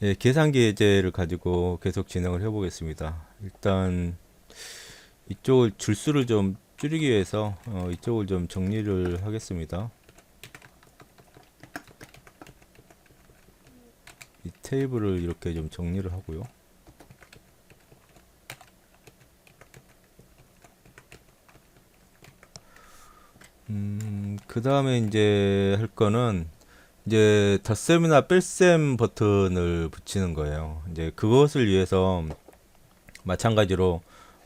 예, 계산기 예제를 가지고 계속 진행을 해보겠습니다. 일단 이쪽을 줄수를 좀 줄이기 위해서 어, 이쪽을 좀 정리를 하겠습니다. 이 테이블을 이렇게 좀 정리를 하고요. 음, 그 다음에 이제 할 거는 이제 덧셈이나 뺄셈 버튼을 붙이는 거예요. 이제 그것을 위해서 마찬가지로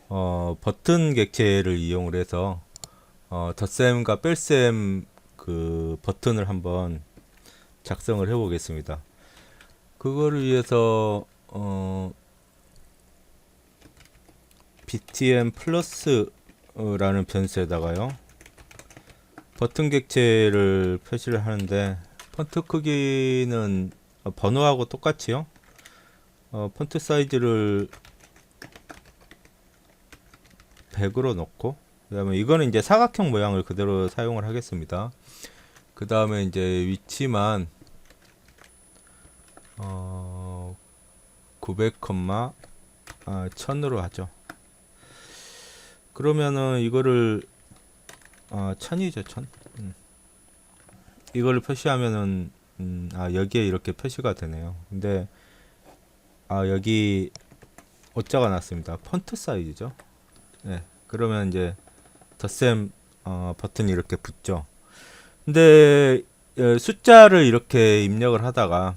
어, 버튼 객체를 이용을 해서 어, 덧셈과 뺄셈 그 버튼을 한번 작성을 해 보겠습니다. 그거를 위해서 어, btm 플러스라는 변수에다가요. 버튼 객체를 표시를 하는데 폰트 크기는 어, 번호하고 똑같이요. 어, 폰트 사이즈를 100으로 놓고 그 다음에 이거는 이제 사각형 모양을 그대로 사용을 하겠습니다. 그 다음에 이제 위치만 어, 900, 아, 1000으로 하죠. 그러면은 이거를 아, 1000이죠, 1000. 음. 이걸 표시하면은 음, 아 여기에 이렇게 표시가 되네요. 근데 아 여기 오자가 났습니다. 폰트 사이즈죠. 네. 그러면 이제 덧셈 어, 버튼이 이렇게 붙죠. 근데 어, 숫자를 이렇게 입력을 하다가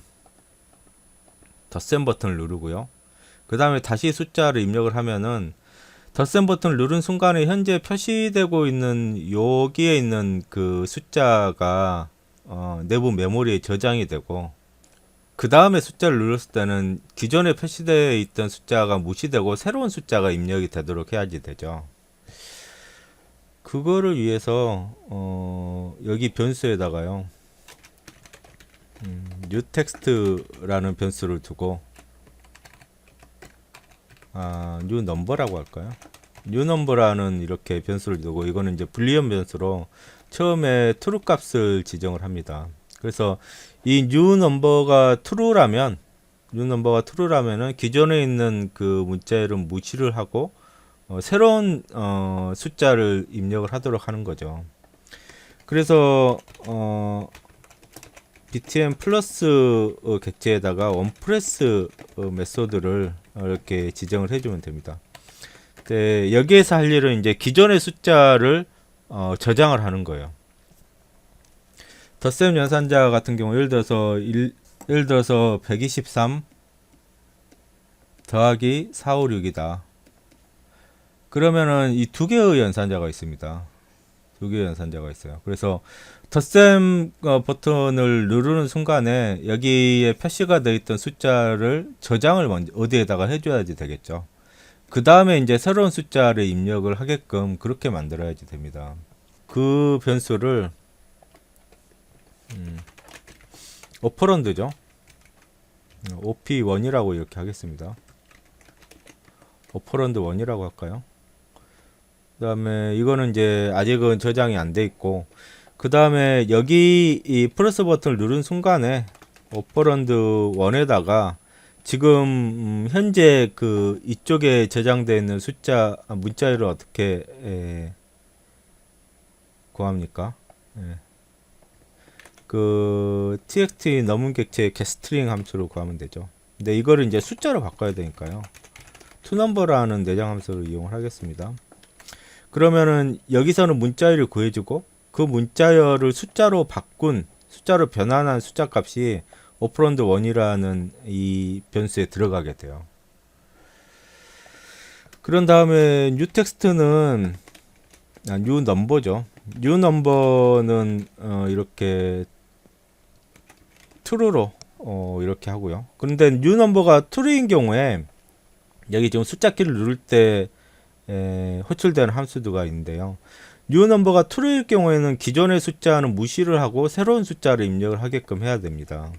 덧셈 버튼을 누르고요. 그 다음에 다시 숫자를 입력을 하면은 덧셈 버튼을 누른 순간에 현재 표시되고 있는 여기에 있는 그 숫자가 어, 내부 메모리에 저장이 되고 그 다음에 숫자를 눌렀을 때는 기존에 표시되어 있던 숫자가 무시되고 새로운 숫자가 입력이 되도록 해야지 되죠. 그거를 위해서 어, 여기 변수에다가요 음, new text라는 변수를 두고 아, new number라고 할까요? new number라는 이렇게 변수를 두고 이거는 이제 불리언 변수로 처음에 true 값을 지정을 합니다. 그래서 이 new number가 true라면 new number가 true라면은 기존에 있는 그 문자열은 무시를 하고 어, 새로운 어, 숫자를 입력을 하도록 하는 거죠. 그래서 어, btm 플러스 어, 객체에다가 원프레스 어, 메소드를 이렇게 지정을 해주면 됩니다. 네, 여기에서 할 일은 이제 기존의 숫자를 어, 저장을 하는 거예요. 덧셈 연산자 같은 경우 예를 들어서 일, 예를 들어서 123 더하기 456이다. 그러면은 이 두 개의 연산자가 있습니다. 두 개의 연산자가 있어요. 그래서 덧셈 어, 버튼을 누르는 순간에 여기에 표시가 되어 있던 숫자를 저장을 먼저 어디에다가 해줘야지 되겠죠. 그 다음에 이제 새로운 숫자를 입력을 하게끔 그렇게 만들어야지 됩니다. 그 변수를 음, 오퍼런드죠. op1이라고 이렇게 하겠습니다. 오퍼런드 1이라고 할까요? 그 다음에 이거는 이제 아직은 저장이 안 돼 있고 그 다음에 여기 이 플러스 버튼을 누른 순간에 오퍼런드 1에다가 지금 음, 현재 그 이쪽에 저장되어 있는 숫자 아, 문자를 어떻게 에, 구합니까? 예. 그 txt 넘은 객체 getString 함수로 구하면 되죠. 근데 이거를 이제 숫자로 바꿔야 되니까요. toNumber라는 내장 함수를 이용을 하겠습니다. 그러면은 여기서는 문자열을 구해주고 그 문자열을 숫자로 바꾼 숫자로 변환한 숫자 값이 오퍼런드 1이라는 이 변수에 들어가게 돼요. 그런 다음에 new 텍스트는 아, new number죠. new number는 어, 이렇게 true로 어, 이렇게 하고요. 그런데 new number가 true인 경우에 여기 지금 숫자 키를 누를 때 에, 호출되는 함수가 있는데요. new number가 true일 경우에는 기존의 숫자는 무시를 하고 새로운 숫자를 입력을 하게끔 해야 됩니다.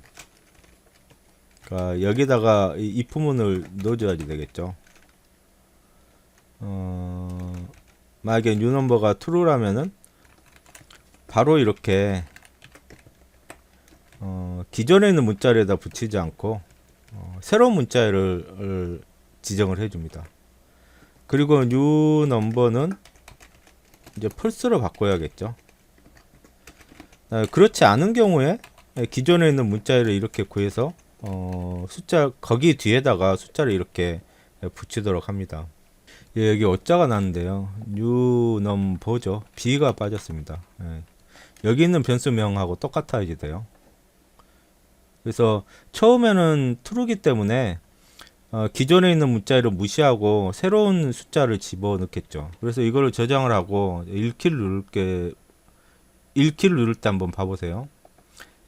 그러니까 여기다가 이 if문을 넣어줘야지 되겠죠. 어, 만약에 new number가 true라면은 바로 이렇게 어, 기존에 있는 문자리에다 붙이지 않고 어, 새로운 문자를 지정을 해줍니다. 그리고 new 넘버는 이제 펄스로 바꿔야겠죠. 아, 그렇지 않은 경우에 기존에 있는 문자를 이렇게 구해서 어, 숫자 거기 뒤에다가 숫자를 이렇게 붙이도록 합니다. 예, 여기 어자가 나는데요. new number죠. b가 빠졌습니다. 예. 여기 있는 변수명하고 똑같아야 돼요. 그래서 처음에는 true기 때문에 어, 기존에 있는 문자를 무시하고 새로운 숫자를 집어 넣겠죠. 그래서 이거를 저장을 하고 1키를 누를 게 1키를 누를 때 한번 봐보세요.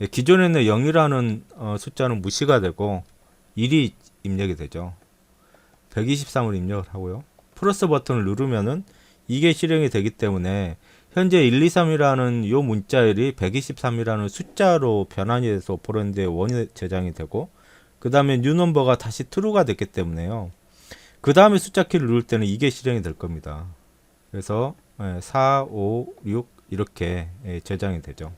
예, 기존에는 0이라는 어, 숫자는 무시가 되고 1이 입력이 되죠. 123을 입력을 하고요. 플러스 버튼을 누르면은 이게 실행이 되기 때문에 현재 1, 2, 3이라는 요 문자열이 123이라는 숫자로 변환이 돼서 오퍼랜드의 원이 저장이 되고 그 다음에 뉴 넘버가 다시 true가 됐기 때문에요. 그 다음에 숫자 키를 누를 때는 이게 실행이 될 겁니다. 그래서 4, 5, 6 이렇게 예, 저장이 되죠.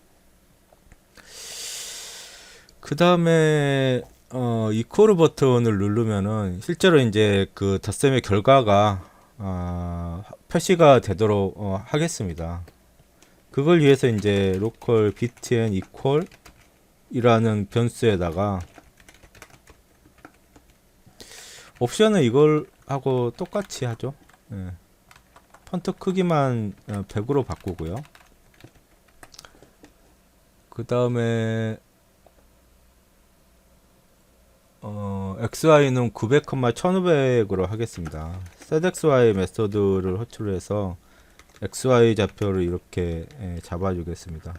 그 다음에 어, 이코르 버튼을 누르면은 실제로 이제 그 덧셈의 결과가 아, 표시가 되도록 어, 하겠습니다. 그걸 위해서 이제 local btn equal 이라는 변수에다가 옵션은 이걸 하고 똑같이 하죠. 예. 폰트 크기만 100으로 바꾸고요. 그 다음에 어, xy는 900, 1500으로 하겠습니다. setxy 메소드를 호출해서 xy 좌표를 이렇게 예, 잡아주겠습니다.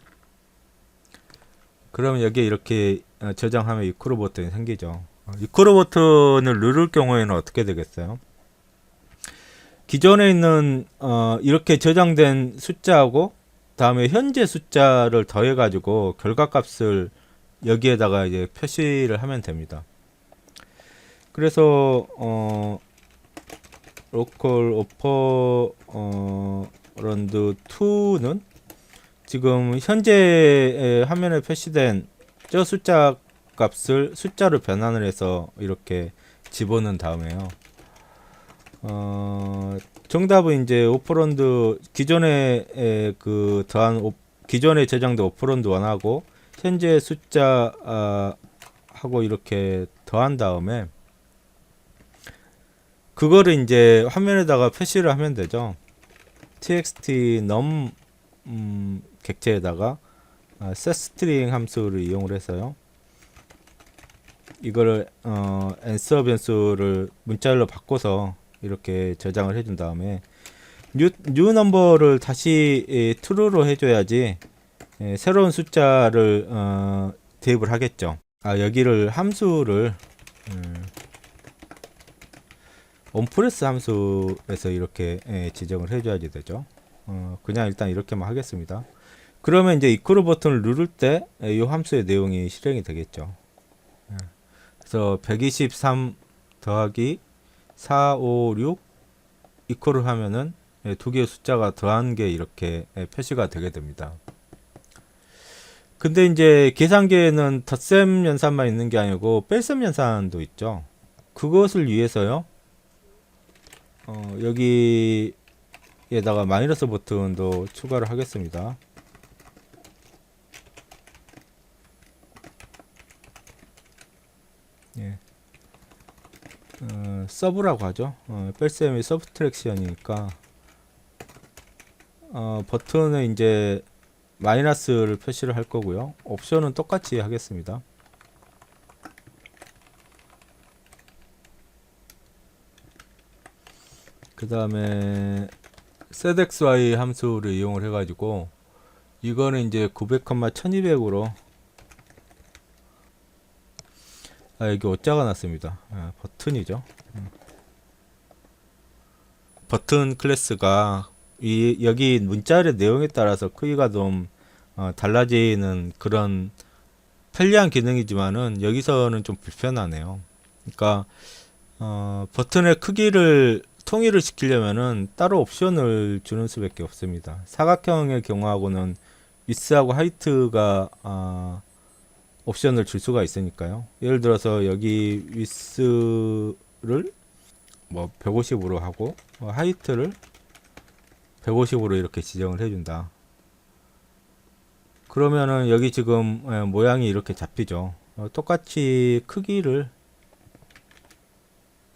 그러면 여기에 이렇게 어, 저장하면 이크로 버튼이 생기죠. 어, 이크로 버튼을 누를 경우에는 어떻게 되겠어요? 기존에 있는 어, 이렇게 저장된 숫자하고 다음에 현재 숫자를 더해 가지고 결과값을 여기에다가 이제 표시를 하면 됩니다. 그래서 어 로컬 오퍼 어 런드 2는 지금 현재 화면에 표시된 저 숫자 값을 숫자로 변환을 해서 이렇게 집어넣은 다음에요. 어, 정답은 이제 오퍼런드 기존에 에, 그 더한 오, 기존에 저장된 오퍼런드 원하고 현재 숫자 아, 하고 이렇게 더한 다음에 그거를 이제 화면에다가 표시를 하면 되죠. txt num 음, 객체에다가 아, setString 함수를 이용을 해서요. 이거를 어, answer 변수를 문자열로 바꿔서 이렇게 저장을 해준 다음에 new, new number를 다시 에, true로 해줘야지 에, 새로운 숫자를 어, 대입을 하겠죠. 아 여기를 함수를 음, 온프레스 함수에서 이렇게 예, 지정을 해줘야지 되죠. 어, 그냥 일단 이렇게만 하겠습니다. 그러면 이제 이퀄 버튼을 누를 때 이 함수의 내용이 실행이 되겠죠. 예. 그래서 123 더하기 4, 5, 6 이퀄을 하면은 예, 두 개의 숫자가 더한 게 이렇게 예, 표시가 되게 됩니다. 근데 이제 계산기에는 덧셈 연산만 있는 게 아니고 뺄셈 연산도 있죠. 그것을 위해서요. 어, 여기에다가 마이너스 버튼도 추가를 하겠습니다. 예. 어, 서브라고 하죠. 어, 뺄셈이 서브트랙션이니까 어, 버튼은 이제 마이너스를 표시를 할 거고요. 옵션은 똑같이 하겠습니다. 그 다음에 setxy 함수를 이용을 해가지고 이거는 이제 900, 1200으로 아 여기 오자가 났습니다. 아, 버튼이죠. 음. 버튼 클래스가 이 여기 문자의 내용에 따라서 크기가 좀 어, 달라지는 그런 편리한 기능이지만은 여기서는 좀 불편하네요. 그러니까 어, 버튼의 크기를 통일을 시키려면은 따로 옵션을 주는 수밖에 없습니다. 사각형의 경우하고는 위스하고 하이트가 아, 옵션을 줄 수가 있으니까요. 예를 들어서 여기 위스를 뭐 150으로 하고 어, 하이트를 150으로 이렇게 지정을 해준다. 그러면은 여기 지금 예, 모양이 이렇게 잡히죠. 어, 똑같이 크기를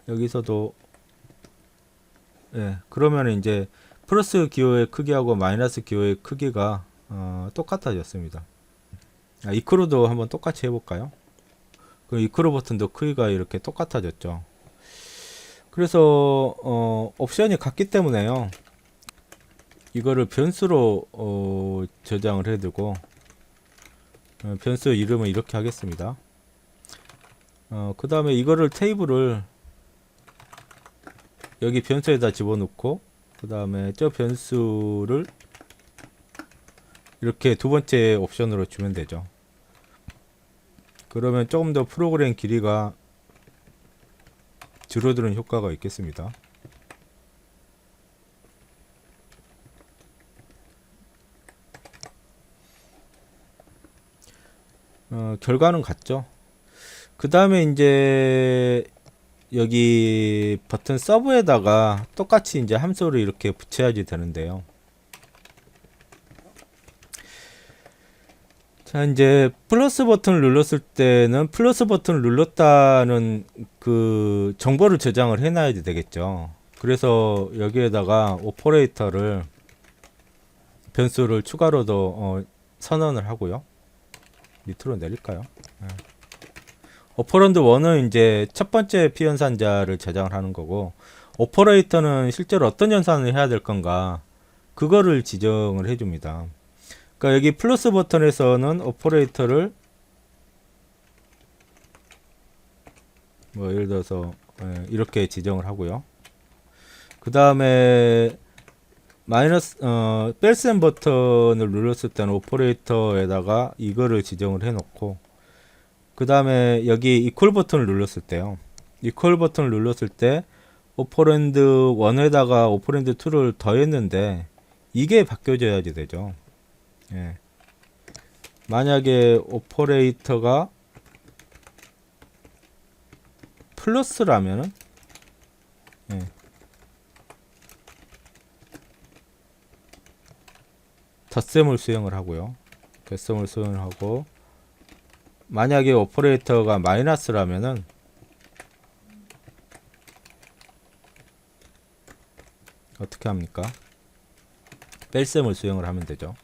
여기서도 예 그러면 이제 플러스 기호의 크기하고 마이너스 기호의 크기가 어, 똑같아졌습니다. 아, 이크로도 한번 똑같이 해볼까요? 그 이크로 버튼도 크기가 이렇게 똑같아졌죠. 그래서 어, 옵션이 같기 때문에요. 이거를 변수로 어, 저장을 해두고 어, 변수 이름은 이렇게 하겠습니다. 어, 그 다음에 이거를 테이블을 여기 변수에다 집어넣고 그 다음에 저 변수를 이렇게 두 번째 옵션으로 주면 되죠. 그러면 조금 더 프로그램 길이가 줄어드는 효과가 있겠습니다. 어, 결과는 같죠. 그 다음에 이제 여기 버튼 서브에다가 똑같이 이제 함수를 이렇게 붙여야지 되는데요. 자, 이제 플러스 버튼을 눌렀을 때는 플러스 버튼을 눌렀다는 그 정보를 저장을 해놔야 되겠죠. 그래서 여기에다가 오퍼레이터를 변수를 추가로 더 어, 선언을 하고요. 밑으로 내릴까요? 네. 오퍼런드 1은 이제 첫 번째 피연산자를 저장을 하는 거고 오퍼레이터는 실제로 어떤 연산을 해야 될 건가 그거를 지정을 해줍니다. 그러니까 여기 플러스 버튼에서는 오퍼레이터를 뭐 예를 들어서 예, 이렇게 지정을 하고요. 그 다음에 마이너스 어 뺄셈 버튼을 눌렀을 때는 오퍼레이터에다가 이거를 지정을 해놓고 그 다음에 여기 이퀄 버튼을 눌렀을 때요. 이퀄 버튼을 눌렀을 때 오퍼랜드 1에다가 오퍼랜드 2를 더했는데 이게 바뀌어져야지 되죠. 예. 만약에 오퍼레이터가 플러스라면은 예. 덧셈을 수행을 하고요. 덧셈을 수행을 하고 만약에 오퍼레이터가 마이너스라면은 어떻게 합니까? 뺄셈을 수행을 하면 되죠.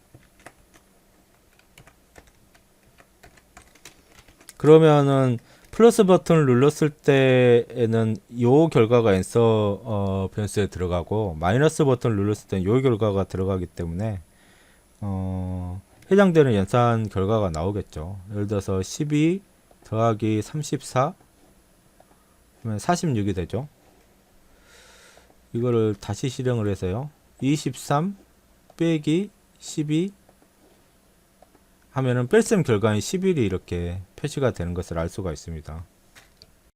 그러면은 플러스 버튼을 눌렀을 때에는 요 결과가 앤서 어, 변수에 들어가고 마이너스 버튼을 눌렀을 때는 요 결과가 들어가기 때문에 어, 해당되는 연산 결과가 나오겠죠. 예를 들어서 12 더하기 34 그러면 46이 되죠. 이거를 다시 실행을 해서요. 23 빼기 12 하면은 뺄셈 결과인 11이 이렇게 표시가 되는 것을 알 수가 있습니다.